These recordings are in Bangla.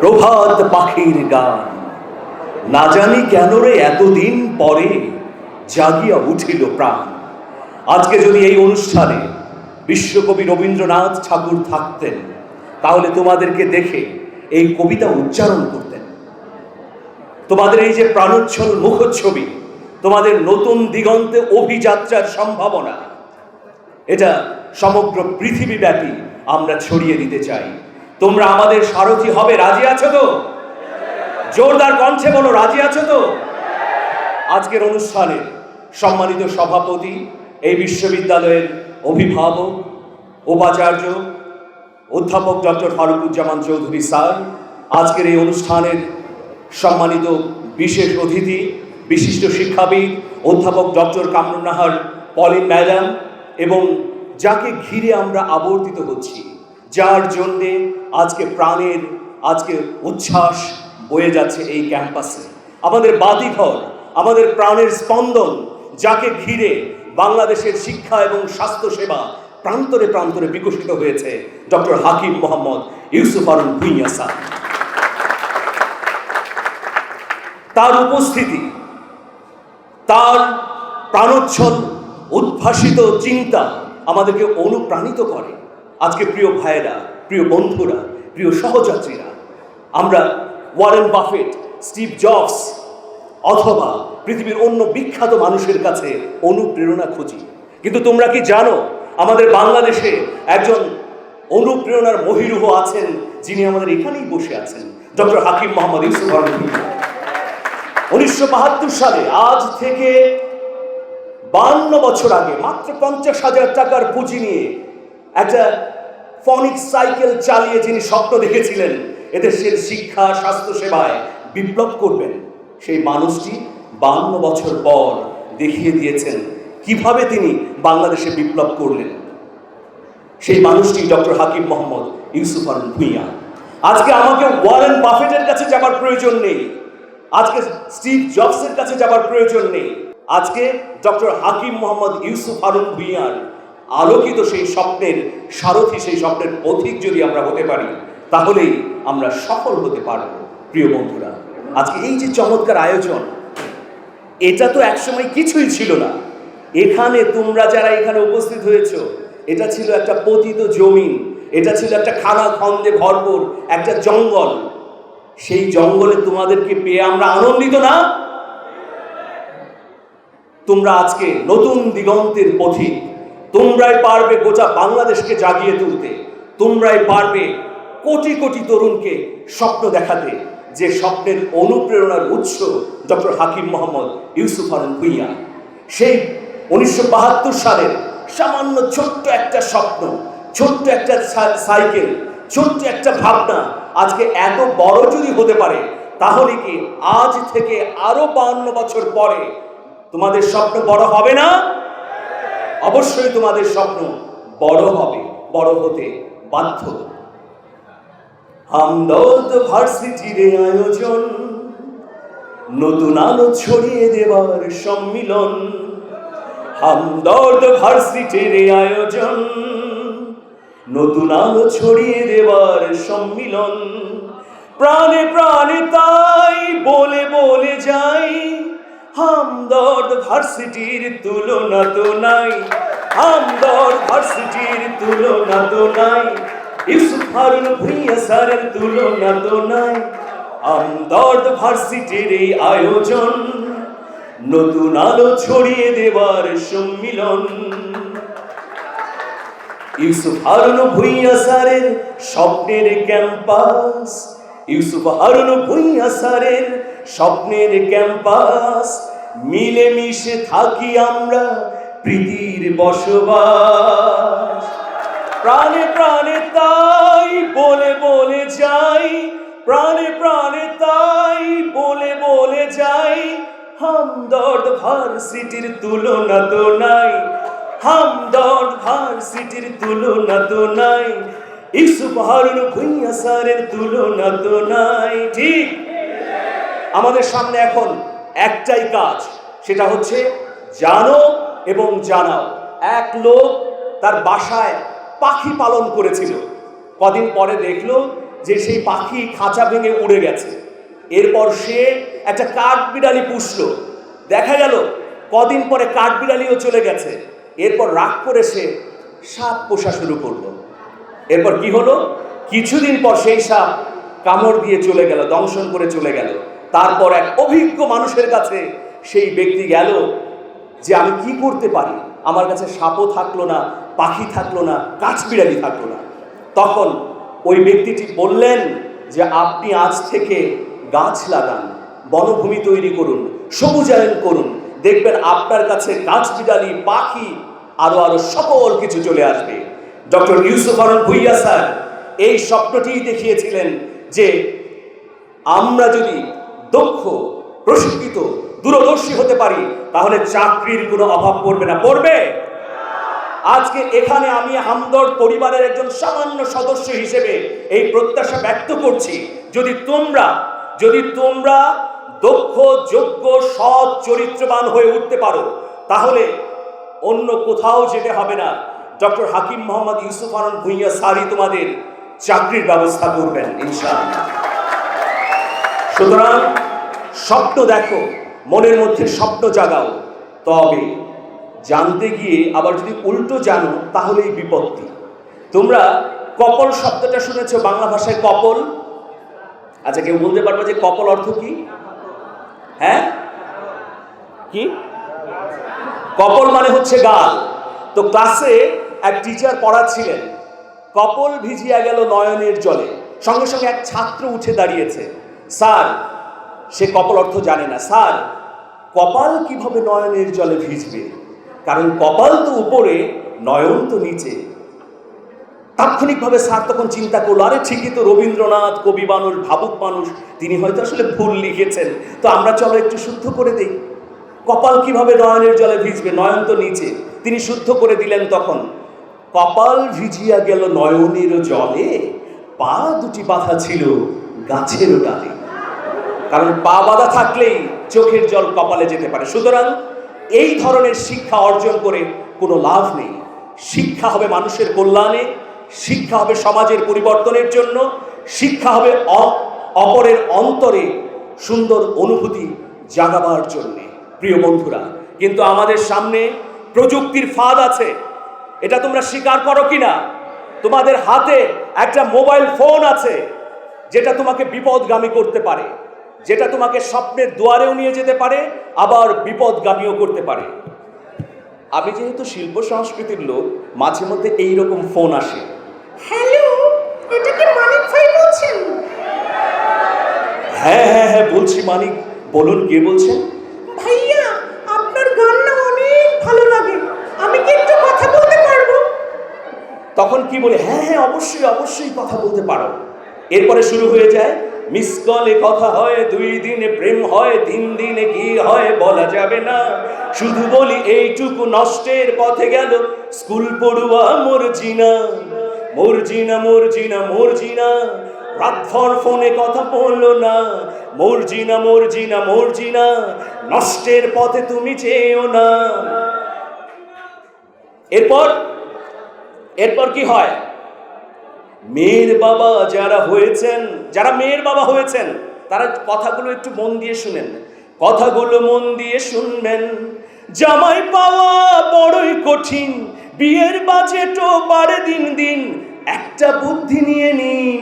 প্রভাত পাখির গান। না জানি কেন রে এতদিন পরে জাগিয়া উঠিল প্রাণ। আজকে যদি এই অনুষ্ঠানে বিশ্বকবি রবীন্দ্রনাথ ঠাকুর থাকতেন, তাহলে তোমাদেরকে দেখে এই কবিতা উচ্চারণ করতেন। তোমাদের এই যে প্রাণোচ্ছল মুখচ্ছবি, তোমাদের নতুন দিগন্তে অভিযাত্রার সম্ভাবনা, এটা সমগ্র পৃথিবীব্যাপী আমরা ছড়িয়ে দিতে চাই। তোমরা আমাদের সারথি হবে, রাজি আছো তো? জোরদার কণ্ঠে বলো, রাজি আছো তো? আজকের অনুষ্ঠানে সম্মানিত সভাপতি, এই বিশ্ববিদ্যালয়ের অভিভাবক, উপাচার্য, অধ্যাপক ডক্টর ফারুকুজ্জামান চৌধুরী স্যার, আজকের এই অনুষ্ঠানের সম্মানিত বিশেষ অতিথি, বিশিষ্ট শিক্ষাবিদ, অধ্যাপক ডক্টর কামরুন্নাহার পলিন ম্যাডাম এবং যাকে ঘিরে আমরা আবর্তিত হচ্ছি, যার জন্যে আজকে প্রাণের, আজকে উচ্ছ্বাস বয়ে যাচ্ছে এই ক্যাম্পাসে। আমাদের বাতিঘর, আমাদের প্রাণের স্পন্দন যাকে ঘিরে বাংলাদেশের শিক্ষা এবং স্বাস্থ্যসেবা প্রান্তরে প্রান্তরে বিকশিত হয়েছে, ডক্টর হাকিম মোহাম্মদ ইউসুফ আরুন ভুইয়া তার উপস্থিতি, তার প্রাণোচ্ছল উদ্ভাসিত চিন্তা আমাদেরকে অনুপ্রাণিত করে। আজকে প্রিয় ভাইয়েরা, প্রিয় বন্ধুরা, প্রিয় সহযাত্রীরা, আমরা ওয়ারেন বাফেট, স্টিভ জবস অথবা পৃথিবীর অন্য বিখ্যাত মানুষের কাছে অনুপ্রেরণা খুঁজি। কিন্তু তোমরা কি জানো, আমাদের বাংলাদেশে একজন অনুপ্রেরণার মহিরুহ আছেন যিনি আমাদের এখানেই বসে আছেন, ডক্টর হাকিম মোহাম্মদ ইউসুফ উনিশশো বাহাত্তর সালে আজ থেকে বান্ন বছর আগে, মাত্র পঞ্চাশ হাজার টাকার পুঁজি নিয়ে একটা ফনিক সাইকেল চালিয়ে যিনি স্বপ্ন দেখেছিলেন, এদেশের শিক্ষা স্বাস্থ্য সেবায় বিপ্লব করবেন, সেই মানুষটি বান্ন বছর পর দেখিয়ে দিয়েছেন কীভাবে তিনি বাংলাদেশে বিপ্লব করলেন। সেই মানুষটি ডক্টর হাকিম মোহাম্মদ ইউসুফ আলম ভুইয়া। আজকে আমাকে ওয়ারেন বাফেটের কাছে যাবার প্রয়োজন নেই। আজকে স্টিভ জবসের কাছে যাবার প্রয়োজন নেই। আজকে ডক্টর হাকিম মোহাম্মদ ইউসুফ আলম ভুইয়ার আলোকিত সেই স্বপ্নের সারথি, সেই স্বপ্নের পথিক যদি আমরা হতে পারি, তাহলেই আমরা সফল হতে পারব। প্রিয় বন্ধুরা, আজকে এই যে চমৎকার আয়োজন, এটা তো একসময় কিছুই ছিল না। এখানে তোমরা যারা এখানে উপস্থিত হয়েছো, এটা ছিল একটা পতিত জমিন, এটা ছিল একটা খানা খন্দে ভরপুর, একটা জঙ্গল। সেই জঙ্গলে তোমাদেরকে পেয়ে আমরা আনন্দিত না? তোমরা আজকে নতুন দিগন্তের পথিক তোমরাই পারবে গোটা বাংলাদেশকে জাগিয়ে তুলতে, তোমরাই পারবে কোটি কোটি তরুণকে স্বপ্ন দেখাতে, যে স্বপ্নের অনুপ্রেরণার উৎস ডক্টর হাকিম মোহাম্মদ ইউসুফ আলম ভুইয়া। সেই উনিশশো বাহাত্তর সালের সামান্য ছোট্ট একটা স্বপ্ন, ছোট্ট একটা সাইকেল, ছোট্ট একটা ভাবনা আজকে এত বড় যদি হতে পারে, তাহলে কি আজ থেকে আরও বান্ন বছর পরে তোমাদের স্বপ্ন বড় হবে না? অবশ্যই তোমাদের স্বপ্ন বড় হবে, বড় হতে বাধ্য। হামদর্দ ভার্সিটির আয়োজন, নতুন আলো ছড়িয়ে দেবার সম্মিলন। হামদর্দ ভার্সিটির আয়োজন, নতুন আলো ছড়িয়ে দেবার সম্মিলন। প্রাণে প্রাণে তাই বলে বলে যাই হামদর্দ ভার্সিটির তুলনা তো নাই। হামদর্দ ভার্সিটির তুলনা তো নাই। ইউসুফ হারুন ভুইয়া স্যারের তুলনা তো নাই। হামদর্দ ভার্সিটির এই আয়োজন, নতুন আলো ছড়িয়ে দেবার সম্মিলন। ইউসুফ হারুন ভুইয়া স্যারের স্বপ্নের ক্যাম্পাস, ইউসুফ হারুন ভুইয়া স্যারের স্বপ্নের ক্যাম্পাস মিলে মিশে থাকি আমরা প্রীতির বসবাস। প্রাণে প্রাণে তাই বলে বলে যাই, প্রাণে প্রাণে তাই বলে বলে যাই। হামদর্দ ভার্সিটির তুলনা তো নাই, হামদর্দ ভার্সিটির তুলনা তো নাই ইসুফ হারুন ভুইয়া স্যারের তুলনা তো নাই। ঠিক? আমাদের সামনে এখন একটাই কাজ, সেটা হচ্ছে জানো এবং জানাও। এক লোক তার বাসায় পাখি পালন করেছিল। কদিন পরে দেখল যে সেই পাখি খাঁচা ভেঙে উড়ে গেছে। এরপর সে একটা কাঠ বিড়ালি পুষলো। দেখা গেল কদিন পরে কাঠ বিড়ালিও চলে গেছে। এরপর রাগ করে সে সাপ পোষা শুরু করল। এরপর কি হলো? কিছুদিন পর সেই সাপ কামড় দিয়ে চলে গেল, দংশন করে চলে গেল। তারপর এক অভিজ্ঞ মানুষের কাছে সেই ব্যক্তি গেল যে আমি কি করতে পারি? আমার কাছে সাপও থাকল না, পাখি থাকল না, কাঠবিড়ালি থাকল না। তখন ওই ব্যক্তিটি বললেন যে, আপনি আজ থেকে গাছ লাগান, বনভূমি তৈরি করুন, সবুজায়ন করুন। দেখবেন আপনার কাছে গাছ বিড়ালি পাখি, আরও আরও সকল কিছু চলে আসবে। ডক্টর ইউসুফ আরন ভুইয়া স্যার এই স্বপ্নটিই দেখিয়েছিলেন যে, আমরা যদি দক্ষ, প্রশিক্ষিত, দূরদর্শী হতে পারি, তাহলে চাকরির কোনো অভাব পড়বে না। পড়বে? আজকে এখানে আমি হামদর্দ পরিবারের একজন সামান্য সদস্য হিসেবে এই প্রত্যাশা ব্যক্ত করছি, যদি তোমরা যদি তোমরা দক্ষ, যোগ্য, সৎ, চরিত্রবান হয়ে উঠতে পারো, তাহলে অন্য কোথাও যেতে হবে না। ডক্টর হাকিম মোহাম্মদ ইউসুফ আনন্দ ভুইয়া সারি তোমাদের চাকরির ব্যবস্থা করবেন, ইনশাআল্লাহ। সুতরাং স্বপ্ন দেখো, মনের মধ্যে স্বপ্ন জাগাও। তবে জানতে গিয়ে আবার যদি উল্টো জানো, তাহলেই বিপত্তি। তোমরা কপল শব্দটা শুনেছো বাংলা ভাষায় কপল? আচ্ছা কেউ বলতে পারবে যে কপল অর্থ কি? হ্যাঁ? কি? কপল মানে হচ্ছে গাল। তো ক্লাসে এক টিচার পড়াচ্ছিলেন, কপল ভিজিয়া গেল নয়নের জলে। সঙ্গে সঙ্গে এক ছাত্র উঠে দাঁড়িয়েছে। স্যার সে কপাল অর্থ জানে না। স্যার, কপাল কীভাবে নয়নের জলে ভিজবে? কারণ কপাল তো উপরে, নয়ন তো নিচে। তাৎক্ষণিকভাবে স্যার তখন চিন্তা করল, আরে ঠিকই তো রবীন্দ্রনাথ, কবি মানুষ ভাবুক মানুষ, তিনি হয়তো আসলে ভুল লিখেছেন। তো আমরা চলো একটু শুদ্ধ করে দেই। কপাল কীভাবে নয়নের জলে ভিজবে? নয়ন তো নিচে। তিনি শুদ্ধ করে দিলেন তখন, কপাল ভিজিয়া গেল নয়নের জলে, পা দুটি বাঁধা ছিল গাছের ডালে। কারণ পা বাঁধা থাকলেই চোখের জল কপালে যেতে পারে। সুতরাং এই ধরনের শিক্ষা অর্জন করে কোনো লাভ নেই। শিক্ষা হবে মানুষের কল্যাণে, শিক্ষা হবে সমাজের পরিবর্তনের জন্য, শিক্ষা হবে অপরের অন্তরে সুন্দর অনুভূতি জাগাবার জন্যে। প্রিয় বন্ধুরা, কিন্তু আমাদের সামনে প্রযুক্তির ফাঁদ আছে। এটা তোমরা স্বীকার করো কিনা? তোমাদের হাতে একটা মোবাইল ফোন আছে, যেটা তোমাকে বিপদগামী করতে পারে। যেটা তোমাকে স্বপ্নের দুয়ারেও নিয়ে যেতে পারে আবার বিপদগামীও করতে পারে। আমি যেহেতু শিল্প সংস্কৃতির লোক মাঝে মধ্যে এইরকম ফোন আসে। হ্যালো এটা কি মানিক ভাই বলছেন? হ্যাঁ হ্যাঁ হ্যাঁ বলছি মানিক বলুন কে বলছেন? ভাইয়া আপনার গান না অনেক ভালো লাগে। আমি কি একটু কথা বলতে পারব? তখন কি বলে হ্যাঁ হ্যাঁ অবশ্যই অবশ্যই কথা বলতে পারো। এরপরে শুরু হয়ে যায় মিস কলে কথা হয়, দুই দিনে প্রেম হয়, তিন দিনে কি হয়, বলা যাবে না। শুধু বলি, এইটুকু নষ্টের পথে গেল স্কুল পড়ুয়া মর্জিনা। মর্জিনা মর্জিনা মর্জিনা। রাতভর ফোনে কথা বলল না। মর্জিনা মর্জিনা মর্জিনা, নষ্টের পথে তুমি চেয়েও না। এরপর এরপর কি হয়? মেয়ের বাবা যারা হয়েছেন, যারা মেয়ের বাবা হয়েছেন, তারা কথাগুলো একটু মন দিয়ে শুনেন। কথাগুলো মন দিয়ে শুনবেন। জামাই পাওয়া বড়ই কঠিন, বিয়ের বাজেটও বাড়ে দিন দিন। একটা বুদ্ধি নিয়ে নিন।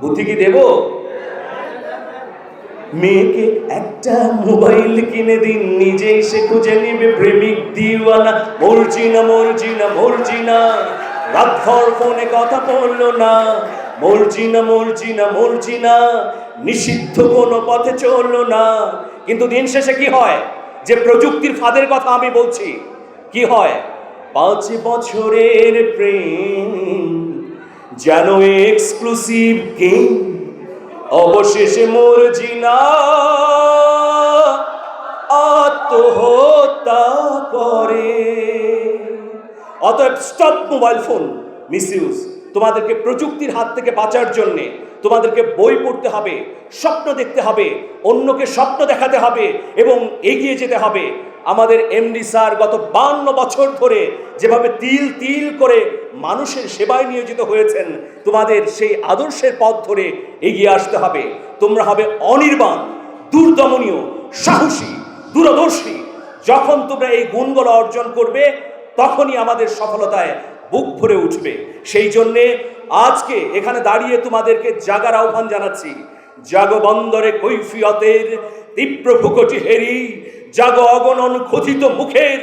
বুদ্ধি কি দেব? মেয়েকে একটা মোবাইল কিনে দিন, নিজেই সে খুঁজে নিবে প্রেমিক দিওয়ানা। মর্জিনা মর্জিনা মর্জিনা রাতভর ফোনে কথা বলল না। মর্জিনা মর্জিনা মর্জিনা, নিষিদ্ধ কোনো পথে চলল না। কিন্তু দিন শেষে কি হয়? যে প্রযুক্তির ফাঁদের কথা আমি বলছি, কি হয়? পাঁচ বছরের প্রেম যেন এক্সক্লুসিভ গেম অবশেষে মর্জিনা আত্মহত্যা করে। অতএব স্টপ মোবাইল ফোন মিসইউজ তোমাদেরকে প্রযুক্তির হাত থেকে বাঁচার জন্যে তোমাদেরকে বই পড়তে হবে, স্বপ্ন দেখতে হবে, অন্যকে স্বপ্ন দেখাতে হবে এবং এগিয়ে যেতে হবে। আমাদের এমডি স্যার গত বান্ন বছর ধরে যেভাবে তিল তিল করে মানুষের সেবায় নিয়োজিত হয়েছেন, তোমাদের সেই আদর্শের পথ ধরে এগিয়ে আসতে হবে। তোমরা হবে অনির্বাণ, দুর্দমনীয়, সাহসী, দূরদর্শী। যখন তোমরা এই গুণগুলো অর্জন করবে তখনই আমাদের সফলতায় বুক ভরে উঠবে। সেই জন্যে আজকে এখানে দাঁড়িয়ে তোমাদেরকে জাগার আহ্বান জানাচ্ছি। জাগো বন্দরে কৈফিয়তের তীব্র ভুকটি হেরি, জাগো অগণন খচিত মুখের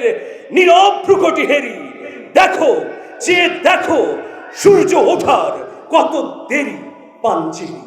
নীরব ভ্রুকটি হেরি। দেখো, যে দেখো, সূর্য ওঠার কত দেরি পাঞ্চেরি